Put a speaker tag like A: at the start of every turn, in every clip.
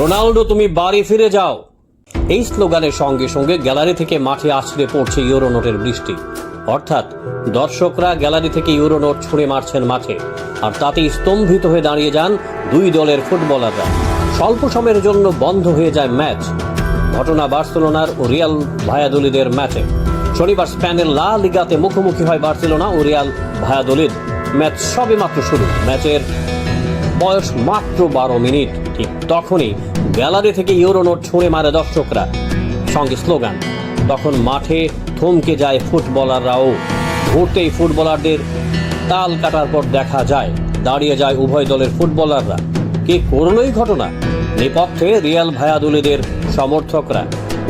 A: Ronaldo তুমি বাড়ি ফিরে যাও। এই স্লোগানের সঙ্গে সঙ্গে গ্যালারি থেকে মাঠে আছড়ে পড়ছে ইউরো নোটের বৃষ্টি। অর্থাৎ দর্শকরা গ্যালারি থেকে ইউরো নোট ছুঁড়ে মারছেন মাঠে। আর তাতে স্তম্ভিত হয়ে দাঁড়িয়ে যান দুই দলের ফুটবলাররা। স্বল্প সময়ের জন্য বন্ধ হয়ে যায় ম্যাচ। ঘটনা বার্সেলোনার ও রিয়াল ভায়াদুলিদের ম্যাচে। শনিবার স্পেনের লা লিগাতে মুখোমুখি হয় বার্সেলোনা ও রিয়াল ভায়াদুলিদ। ম্যাচ সবে মাত্র শুরু। ম্যাচের বয়স মাত্র বারো মিনিট। ঠিক তখনই গ্যালারি থেকে ইউরো নোট ছুঁড়ে মারে দর্শকরা। সঙ্গে স্লোগান, তখন মাঠে থমকে যায় ফুটবলাররাও। ঘুরতেই ফুটবলারদের তাল কাটার পর দেখা যায়, দাঁড়িয়ে যায় উভয় দলের ফুটবলাররা। কে করল এই ঘটনা? নেপথ্যে রিয়াল ভায়াদুলিদের সমর্থকরা।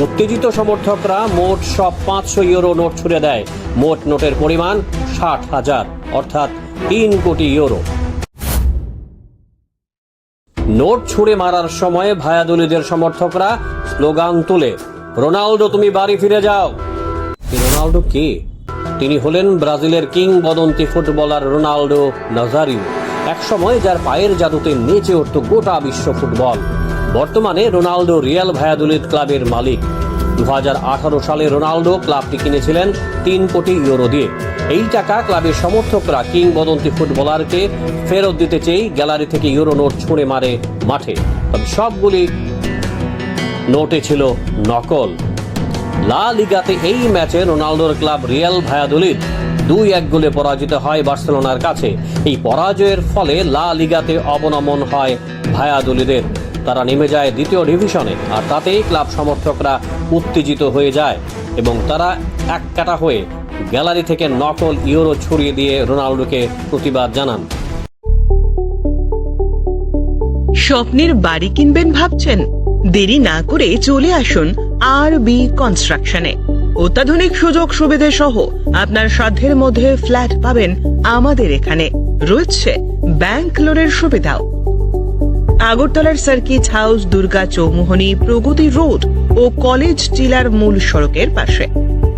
A: উত্তেজিত সমর্থকরা মোট সব পাঁচশো ইউরো নোট ছুড়ে দেয়। মোট নোটের পরিমাণ ষাট হাজার, অর্থাৎ তিন কোটি ইউরো। নোট ছুঁড়ে মারার সময় ভায়াদুলিদের সমর্থকরা স্লোগান তুলে রোনাল্ডো তুমি বাড়ি ফিরে যাও। রোনাল্ডো কে? তিনি হলেন ব্রাজিলের কিংবদন্তি ফুটবলার রোনাল্ডো নাজারিও, একসময় যার পায়ের জাদুতে নেচে উঠত গোটা বিশ্ব ফুটবল। বর্তমানে রোনাল্ডো রিয়াল ভায়াদুলিদ ক্লাবের মালিক। দু হাজার আঠারো সালে রোনাল্ডো ক্লাবটি কিনেছিলেন তিন কোটি ইউরো দিয়ে। এই টাকা ক্লাবের সমর্থকরা কিংবদন্তি ফুটবলারকে ফেরত দিতে চেয়ে গ্যালারি থেকে ইউরো নোট ছুঁড়ে মারে মাঠে। তবে সবগুলি নোটে ছিল নকল। লা লিগাতে এই ম্যাচে রোনালদোর ক্লাব রিয়াল ভায়াদুলিদ দুই এক গোলে পরাজিত হয় বার্সেলোনার কাছে। এই পরাজয়ের ফলে লা লিগাতে অবনমন হয় ভায়াদুলিদের। তারা নেমে যায় দ্বিতীয় ডিভিশনে আর তাতেই ক্লাব সমর্থকরা উত্তেজিত হয়ে যায় এবং তারা এক কাটা হয়ে গ্যালারি থেকে নকল ইউরো ছড়িয়ে দিয়ে রোনাল্ডোকে প্রতিবাদ জানান।
B: স্বপ্নের বাড়ি কিনবেন ভাবছেন? দেরি না করে চলে আসুন আর বি কনস্ট্রাকশনে অত্যাধুনিক সুযোগ সুবিধে সহ আপনার সাধ্যের মধ্যে ফ্ল্যাট পাবেন আমাদের এখানে। রয়েছে ব্যাংক লোনের সুবিধাও। আগরতলার circuit house, Durga Chowmuhani, Pragati road ও কলেজ টিলার মূল সড়কের পাশে।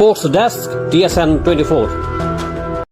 A: Sports desk TSN twenty four